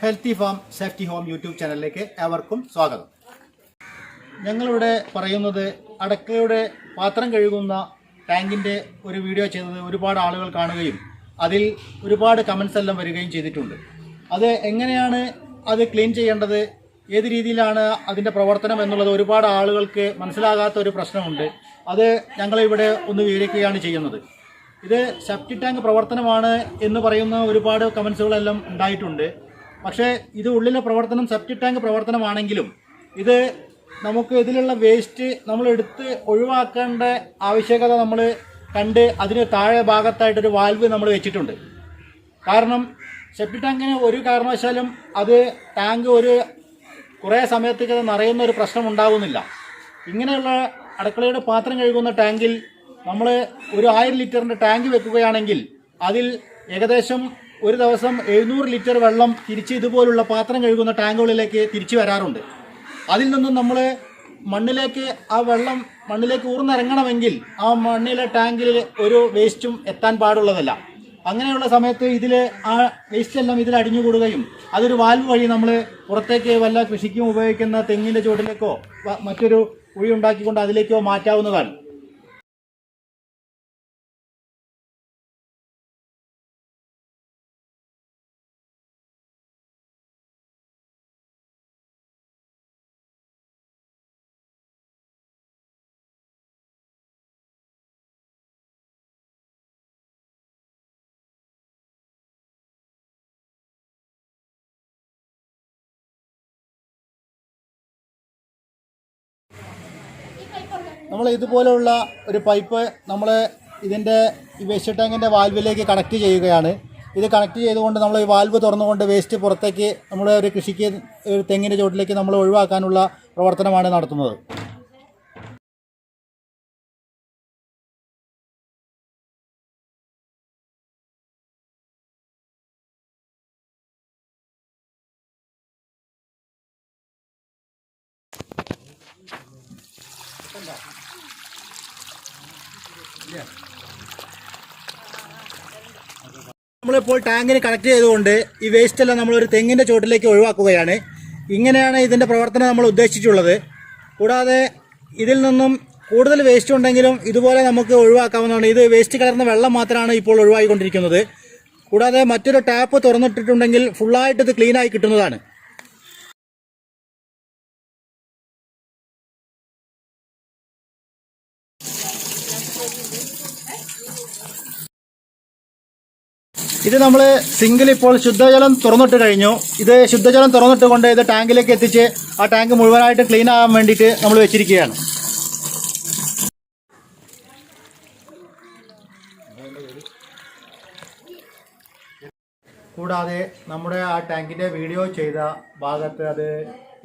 Healthy farm safety home YouTube ചാനലിലേക്ക് ഏവർക്കും സ്വാഗതം. ഞങ്ങളിവിടെ പറയുന്നത് അടക്കയുടെ പാത്രം കഴുകുന്ന ടാങ്കിന്റെ ഒരു വീഡിയോ ചെയ്തത് ഒരുപാട് ആളുകൾ കാണുകയും അതിൽ ഒരുപാട് കമൻസ് എല്ലാം വരികയും ചെയ്തിട്ടുണ്ട്. അത് എങ്ങനെയാണ് അത് ക്ലീൻ ചെയ്യേണ്ടത്? ഏത് രീതിയിലാണ് അതിന്റെ പ്രവർത്തനം എന്നുള്ളത് ഒരുപാട് ആളുകൾക്ക് മനസ്സിലാകാത്ത ഒരു പ്രശ്നമുണ്ട്. അത് ഞങ്ങളിവിടെ ഒന്ന് വിവരിക്കുകയാണ് ചെയ്യുന്നത്. ഇത് സെപ്റ്റി ടാങ്ക് പ്രവർത്തനമാണ് എന്ന് പറയുന്ന ഒരുപാട് കമൻസുകളെല്ലാം ഉണ്ടായിട്ടുണ്ട്. പക്ഷേ ഇത് ഉള്ളിലെ പ്രവർത്തനം സെപ്റ്റി ടാങ്ക് പ്രവർത്തനമാണെങ്കിലും ഇത് നമുക്ക് ഇതിലുള്ള വേസ്റ്റ് നമ്മൾ എടുത്ത് ഒഴിവാക്കേണ്ട ആവശ്യകത നമ്മൾ കണ്ട് അതിന് താഴെ ഭാഗത്തായിട്ടൊരു വാൽവ് നമ്മൾ വെച്ചിട്ടുണ്ട്. കാരണം സെപ്റ്റി ടാങ്കിന് ഒരു കാരണവശാലും അത് ടാങ്ക് ഒരു കുറേ സമയത്തേക്ക് അത് നിറയുന്ന ഒരു പ്രശ്നം ഉണ്ടാകുന്നില്ല ഇങ്ങനെയുള്ള അടുക്കളയുടെ പാത്രം കഴുകുന്ന ടാങ്കിൽ നമ്മൾ ഒരു ആയിരം ലിറ്ററിന്റെ ടാങ്ക് വെക്കുകയാണെങ്കിൽ അതിൽ ഏകദേശം ഒരു ദിവസം എഴുന്നൂറ് ലിറ്റർ വെള്ളം തിരിച്ച് ഇതുപോലുള്ള പാത്രം കഴുകുന്ന ടാങ്കുകളിലേക്ക് തിരിച്ചു വരാറുണ്ട്. അതിൽ നിന്നും നമ്മൾ മണ്ണിലേക്ക് ആ വെള്ളം മണ്ണിലേക്ക് ഊർന്നിറങ്ങണമെങ്കിൽ ആ മണ്ണിലെ ടാങ്കിൽ ഒരു വേസ്റ്റും എത്താൻ പാടുള്ളതല്ല. അങ്ങനെയുള്ള സമയത്ത് ഇതിൽ ആ വേസ്റ്റ് എല്ലാം ഇതിൽ അടിഞ്ഞുകൂടുകയും അതൊരു വാൽവ് വഴി നമ്മൾ പുറത്തേക്ക് വല്ല കൃഷിക്കും ഉപയോഗിക്കുന്ന തെങ്ങിന്റെ ചുവട്ടിലേക്കോ മറ്റൊരു കുഴി ഉണ്ടാക്കിക്കൊണ്ട് അതിലേക്കോ മാറ്റാവുന്നതാണ്. നമ്മൾ ഇതുപോലെയുള്ള ഒരു പൈപ്പ് നമ്മൾ ഇതിന്റെ ഈ വേസ്റ്റ് ടാങ്കിന്റെ വാൽവിലേക്ക് കണക്ട് ചെയ്യുകയാണ്. ഇത് കണക്ട് ചെയ്തുകൊണ്ട് നമ്മൾ ഈ വാൽവ് തുറന്നുകൊണ്ട് വേസ്റ്റ് പുറത്തേക്ക് നമ്മൾ ഒരു കൃഷിക്ക് ഒരു തെങ്ങിന്റെ ചുവട്ടിലേക്ക് നമ്മൾ ഒഴിവാക്കാനുള്ള പ്രവർത്തനമാണ് നടത്തുന്നത്. നമ്മളിപ്പോൾ ടാങ്കിന് കണക്ട് ചെയ്തുകൊണ്ട് ഈ വേസ്റ്റ് എല്ലാം നമ്മൾ ഒരു തെങ്ങിന്റെ ചുവട്ടിലേക്ക് ഒഴിവാക്കുകയാണ്. ഇങ്ങനെയാണ് ഇതിന്റെ പ്രവർത്തനം നമ്മൾ ഉദ്ദേശിച്ചിട്ടുള്ളത്. കൂടാതെ ഇതിൽ നിന്നും കൂടുതൽ വേസ്റ്റ് ഉണ്ടെങ്കിലും ഇതുപോലെ നമുക്ക് ഒഴിവാക്കാവുന്നതാണ്. ഇത് വേസ്റ്റ് കലർന്ന വെള്ളം മാത്രമാണ് ഇപ്പോൾ ഒഴിവായിക്കൊണ്ടിരിക്കുന്നത്. കൂടാതെ മറ്റൊരു ടാപ്പ് തുറന്നിട്ടിട്ടുണ്ടെങ്കിൽ ഫുള്ളായിട്ട് ഇത് ക്ലീനായി കിട്ടുന്നതാണ്. ഇത് നമ്മൾ സിംഗിൾ ഇപ്പോൾ ശുദ്ധജലം തുറന്നിട്ട് കഴിഞ്ഞു. ഇത് ശുദ്ധജലം തുറന്നിട്ട് കൊണ്ട് ഇത് ടാങ്കിലേക്ക് എത്തിച്ച് ആ ടാങ്ക് മുഴുവനായിട്ട് ക്ലീൻ ആകാൻ വേണ്ടിയിട്ട് നമ്മൾ വെച്ചിരിക്കുകയാണ്. കൂടാതെ നമ്മുടെ ആ ടാങ്കിന്റെ വീഡിയോ ചെയ്ത ഭാഗത്ത് അത്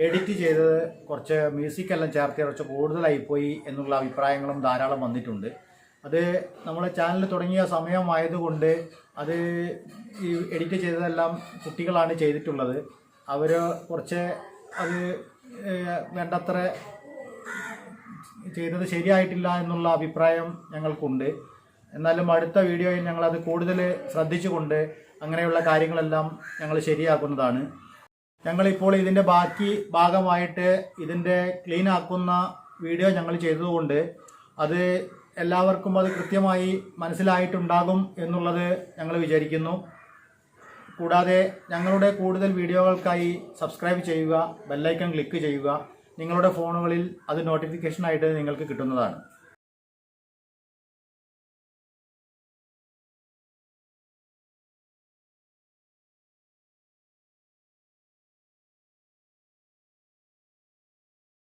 എഡിറ്റ് ചെയ്തത് കുറച്ച് മ്യൂസിക് എല്ലാം ചേർത്ത് കുറച്ച് കൂടുതലായിപ്പോയി എന്നുള്ള അഭിപ്രായങ്ങളും ധാരാളം വന്നിട്ടുണ്ട്. അത് നമ്മുടെ ചാനൽ തുടങ്ങിയ സമയമായതുകൊണ്ട് അത് ഈ എഡിറ്റ് ചെയ്തതെല്ലാം കുട്ടികളാണ് ചെയ്തിട്ടുള്ളത്. അവർ കുറച്ച് അത് വേണ്ടത്ര ചെയ്തത് ശരിയായിട്ടില്ല എന്നുള്ള അഭിപ്രായം ഞങ്ങൾക്കുണ്ട്. എന്നാലും അടുത്ത വീഡിയോയിൽ ഞങ്ങളത് കൂടുതൽ ശ്രദ്ധിച്ചുകൊണ്ട് അങ്ങനെയുള്ള കാര്യങ്ങളെല്ലാം ഞങ്ങൾ ശരിയാക്കുന്നതാണ്. ഞങ്ങളിപ്പോൾ ഇതിന്റെ ബാക്കി ഭാഗമായിട്ട് ഇതിന്റെ ക്ലീൻ ആക്കുന്ന വീഡിയോ ഞങ്ങൾ ചെയ്തതുകൊണ്ട് അത് എല്ലാവർക്കും അത് കൃത്യമായി മനസ്സിലായിട്ടുണ്ടാകും എന്നുള്ളത് ഞങ്ങൾ വിചാരിക്കുന്നു. കൂടാതെ ഞങ്ങളുടെ കൂടുതൽ വീഡിയോകൾക്കായി സബ്സ്ക്രൈബ് ചെയ്യുക ബെല്ലൈക്കൺ ക്ലിക്ക് ചെയ്യുക. നിങ്ങളുടെ ഫോണുകളിൽ അത് നോട്ടിഫിക്കേഷനായിട്ട് നിങ്ങൾക്ക് കിട്ടുന്നതാണ്.